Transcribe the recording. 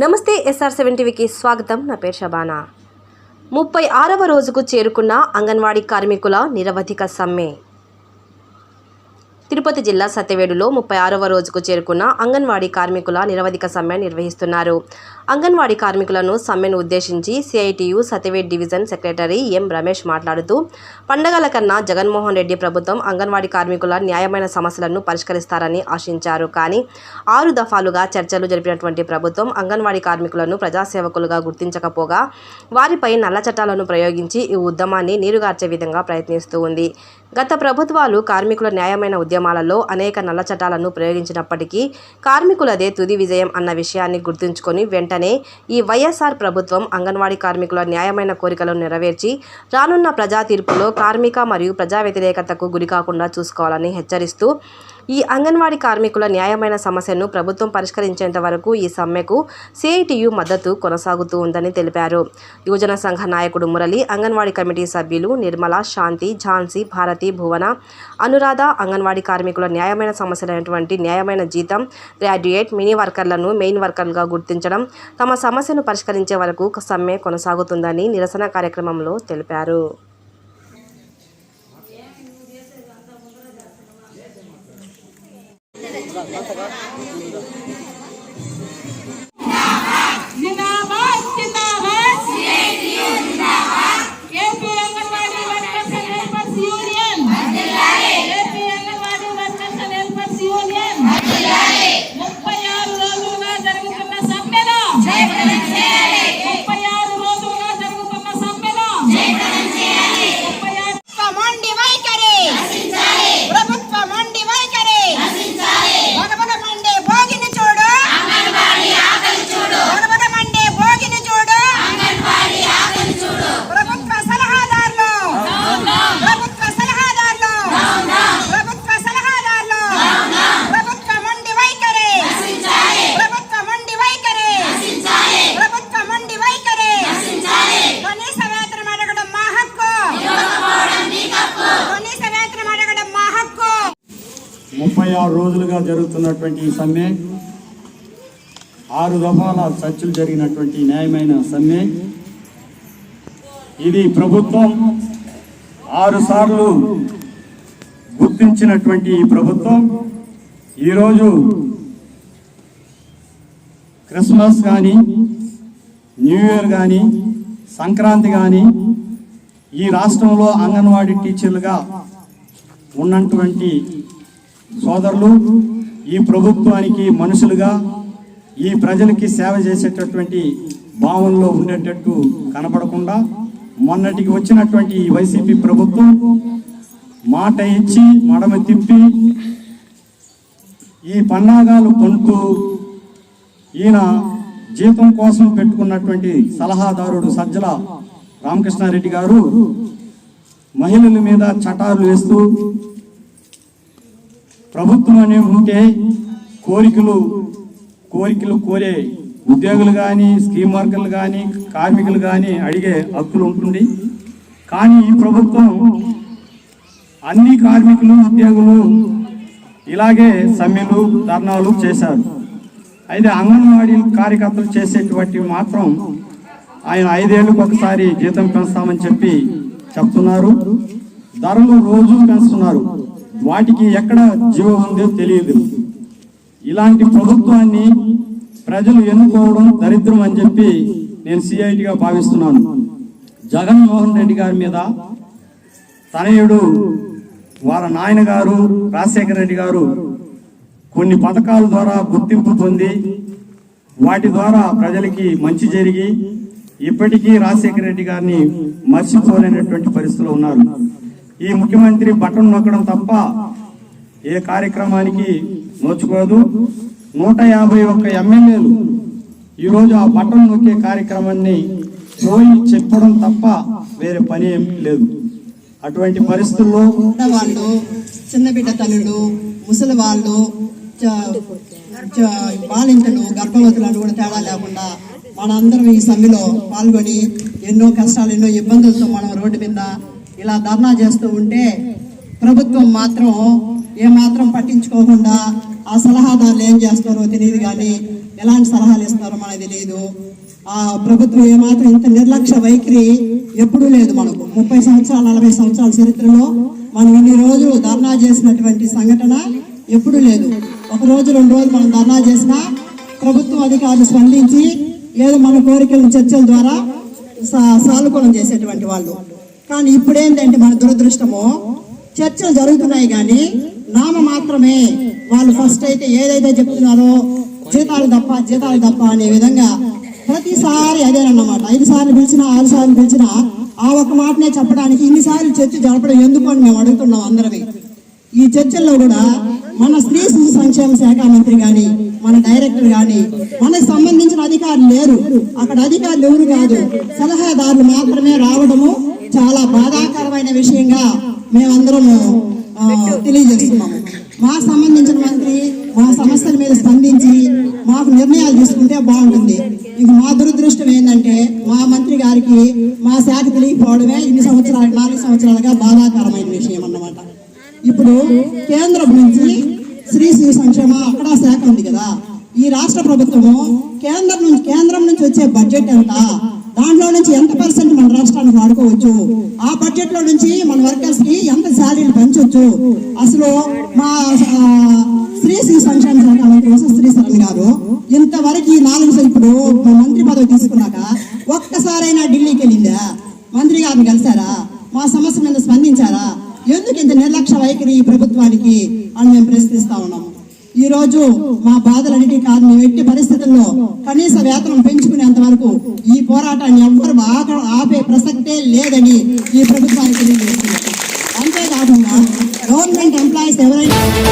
నమస్తే SR seven టీవీకి స్వాగతం. నా పేరు షబానా. ముప్పై ఆరవ రోజుకు చేరుకున్న అంగన్వాడీ కార్మికుల నిరవధిక సమ్మె. తిరుపతి జిల్లా సత్యవేడులో ముప్పై ఆరవ రోజుకు చేరుకున్న అంగన్వాడీ కార్మికుల నిరవధిక సమ్మె నిర్వహిస్తున్నారు. అంగన్వాడీ కార్మికులను సమ్మెను ఉద్దేశించి CITU Satyaved division secretary M Ramesh మాట్లాడుతూ పండగల కన్నా జగన్మోహన్ రెడ్డి ప్రభుత్వం అంగన్వాడీ కార్మికుల న్యాయమైన సమస్యలను పరిష్కరిస్తారని ఆశించారు. కానీ ఆరు దఫాలుగా చర్చలు జరిపినటువంటి ప్రభుత్వం అంగన్వాడీ కార్మికులను ప్రజాసేవకులుగా గుర్తించకపోగా వారిపై నల్ల చట్టాలను ప్రయోగించి ఈ ఉద్యమాన్ని నీరుగార్చే విధంగా ప్రయత్నిస్తూ ఉంది. గత ప్రభుత్వాలు కార్మికుల న్యాయమైన ఉద్యమాలలో అనేక నల్ల చట్టాలను ప్రయోగించినప్పటికీ కార్మికులదే తుది విజయం అన్న విషయాన్ని గుర్తుంచుకొని వెంటనే ఈ వైఎస్ఆర్ ప్రభుత్వం అంగన్వాడీ కార్మికుల న్యాయమైన కోరికలను నెరవేర్చి రానున్న ప్రజా తీర్పులో కార్మిక మరియు ప్రజా వ్యతిరేకతకు గురికాకుండా చూసుకోవాలని హెచ్చరిస్తూ ఈ అంగన్వాడీ కార్మికుల న్యాయమైన సమస్యను ప్రభుత్వం పరిష్కరించేంత వరకు ఈ సమ్మెకు సిఐటియు మద్దతు కొనసాగుతూ ఉందని తెలిపారు. యువజన సంఘ నాయకుడు మురళి అంగన్వాడీ కమిటీ సభ్యులు నిర్మల శాంతి ఝాన్సీ భారతి భువన అనురాధ అంగన్వాడీ కార్మికుల న్యాయమైన సమస్యలైనటువంటి న్యాయమైన జీతం గ్రాడ్యుయేట్ మినీ వర్కర్లను మెయిన్ వర్కర్లుగా గుర్తించడం తమ సమస్యను పరిష్కరించే వరకు సమ్మె కొనసాగుతుందని నిరసన కార్యక్రమంలో తెలిపారు. Apa? ముప్పై ఆరు రోజులుగా జరుగుతున్నటువంటి ఈ సమ్మె ఆరు దఫాల చర్చలు జరిగినటువంటి న్యాయమైన సమ్మె. ఇది ప్రభుత్వం ఆరు సార్లు గుర్తించినటువంటి ఈ ప్రభుత్వం. ఈరోజు క్రిస్మస్ కానీ న్యూ ఇయర్ కానీ సంక్రాంతి కానీ ఈ రాష్ట్రంలో అంగన్వాడీ టీచర్లుగా ఉన్నటువంటి సోదరులు ఈ ప్రభుత్వానికి మనుషులుగా ఈ ప్రజలకి సేవ చేసేటటువంటి భావనలో ఉండేటట్టు కనపడకుండా మొన్నటికి వచ్చినటువంటి ఈ వైసీపీ ప్రభుత్వం మాట ఇచ్చి మడమ తిప్పి ఈ పన్నాగాలు కొంటూ ఈయన జీతం కోసం పెట్టుకున్నటువంటి సలహాదారుడు సజ్జల రామకృష్ణారెడ్డి గారు మహిళల మీద చటాలు వేస్తూ ప్రభుత్వం ఉంటే కోరికలు కోరికలు కోరే ఉద్యోగులు కానీ స్కీమ్ వర్కర్లు కానీ కార్మికులు కానీ అడిగే హక్కులు ఉంటుంది కానీ ఈ ప్రభుత్వం అన్ని కార్మికులు ఉద్యోగులు ఇలాగే సమ్మెలు ధర్నాలు చేశారు. అయితే అంగన్వాడీ కార్యకర్తలు చేసేటువంటివి మాత్రం ఆయన ఐదేళ్ళకు ఒకసారి జీతం పెంచుతామని చెప్పి చెప్తున్నారు. ధరలు రోజు పెంచుతున్నారు. వాటికి ఎక్కడ జీవం ఉందో తెలియదు. ఇలాంటి ప్రభుత్వాన్ని ప్రజలు ఎన్నుకోవడం దరిద్రం అని చెప్పి నేను సిఐటిగా భావిస్తున్నాను. జగన్మోహన్ రెడ్డి గారి మీద తనయుడు వాళ్ళ నాయనగారు రాజశేఖర రెడ్డి గారు కొన్ని పథకాల ద్వారా గుర్తింపు పొంది వాటి ద్వారా ప్రజలకి మంచి జరిగి ఇప్పటికీ రాజశేఖర రెడ్డి గారిని మర్చిపోలేనటువంటి పరిస్థితులు ఉన్నారు. ఈ ముఖ్యమంత్రి బటన్ నొక్కడం తప్ప ఏ కార్యక్రమానికి నోచుకోదు. నూట యాభై ఒక్క ఎమ్మెల్యేలు ఈరోజు ఆ బటన్ నొక్కే కార్యక్రమాన్ని పోయి చెప్పడం తప్ప వేరే పని ఏం లేదు. అటువంటి పరిస్థితుల్లో వాళ్ళు చిన్నబిడ్డ తల్లులు ముసలి వాళ్ళు చ- చ- బాలింతలు గర్భవతులను కూడా తేడా లేకుండా మనందరం ఈ సమ్మెలో పాల్గొని ఎన్నో కష్టాలు ఎన్నో ఇబ్బందులతో మనం రోడ్డు మీద ఇలా ధర్నా చేస్తూ ఉంటే ప్రభుత్వం మాత్రం ఏమాత్రం పట్టించుకోకుండా ఆ సలహాదారులు ఏం చేస్తారో తెలియదు కానీ ఎలాంటి సలహాలు ఇస్తారో మనకు తెలియదు. ఆ ప్రభుత్వం ఏమాత్రం ఇంత నిర్లక్ష్య వైఖరి ఎప్పుడూ లేదు మనకు. ముప్పై సంవత్సరాలు నలభై సంవత్సరాల చరిత్రలో మనం ఇన్ని రోజులు ధర్నా చేసినటువంటి సంఘటన ఎప్పుడూ లేదు. ఒక రోజు రెండు రోజులు మనం ధర్నా చేసినా ప్రభుత్వం అధికారులు స్పందించి ఏదో మన కోరికలను చర్చల ద్వారా సా- సానుకూలం చేసేటువంటి వాళ్ళు. కానీ ఇప్పుడు ఏంటంటే మన దురదృష్టము చర్చలు జరుగుతున్నాయి కానీ నామ మాత్రమే వాళ్ళు ఫస్ట్ అయితే ఏదైతే చెప్తున్నారో జీతాలు తప్ప జీతాలు తప్ప అనే విధంగా ప్రతిసారి అదేనన్నమాట. ఐదు సార్లు పిలిచినా ఆరు సార్లు పిలిచినా ఆ ఒక్క మాటనే చెప్పడానికి ఇన్నిసార్లు చర్చ జరపడం ఎందుకు అని మేము అడుగుతున్నాం అందరివి. ఈ చర్చల్లో కూడా మన స్త్రీ శిశు సంక్షేమ శాఖ మంత్రి కానీ మన డైరెక్టర్ కానీ మనకు సంబంధించిన అధికారులు లేరు. అక్కడ అధికారులు ఎవరు కాదు సలహాదారులు మాత్రమే రావడము చాలా బాధాకరమైన విషయంగా మేమందరము తెలియజేస్తున్నాము. మాకు సంబంధించిన మంత్రి మా సమస్యల మీద స్పందించి మాకు నిర్ణయాలు తీసుకుంటే బాగుంటుంది. ఇంక మా దురదృష్టం ఏంటంటే మా మంత్రి గారికి మా శాఖ తెలియకపోవడమే ఇన్ని సంవత్సరాలు నాలుగు సంవత్సరాలుగా బాధాకరమైన విషయం అన్నమాట. ఇప్పుడు కేంద్రం నుంచి శ్రీ శ్రీ సంక్షేమ అక్కడ శాఖ ఉంది కదా. ఈ రాష్ట్ర ప్రభుత్వము కేంద్రం నుంచి కేంద్రం నుంచి వచ్చే బడ్జెట్ ఎంత? దాంట్లో నుంచి ఎంత పర్సెంట్ మన రాష్ట్రానికి వాడుకోవచ్చు? ఆ బడ్జెట్లో నుంచి మన వర్కర్స్కి ఎంత శాలరీలు పెంచవచ్చు అసలు మా స్త్రీ శ్రీ శ్రీ సంక్షేమ శాఖ మంత్రి శ్రీ శరణ్ గారు ఇంతవరకు ఈ నాలుగు స- ఇప్పుడు మంత్రి పదవి తీసుకున్నాక ఒక్కసారైనా ఢిల్లీకి వెళ్ళిందా? మంత్రి గారిని కలిశారా? మా సమస్య మీద స్పందించారా? ఎందుకు ఇంత నిర్లక్ష్య వైఖరి ఈ ప్రభుత్వానికి అని మేము ప్రశ్నిస్తా ఉన్నాము ఈ రోజు మా బాధలన్నిటి కాదు మేము ఎట్టి పరిస్థితుల్లో కనీస వేతనం పెంచుకునేంత వరకు ఈ పోరాటాన్ని ఎవ్వరు బాగా ఆపే ప్రసక్తే లేదని ఈ ప్రభుత్వానికి తెలియజేస్తున్నారు అంతేకాకుండా గవర్నమెంట్ ఎంప్లాయీస్ ఎవరైనా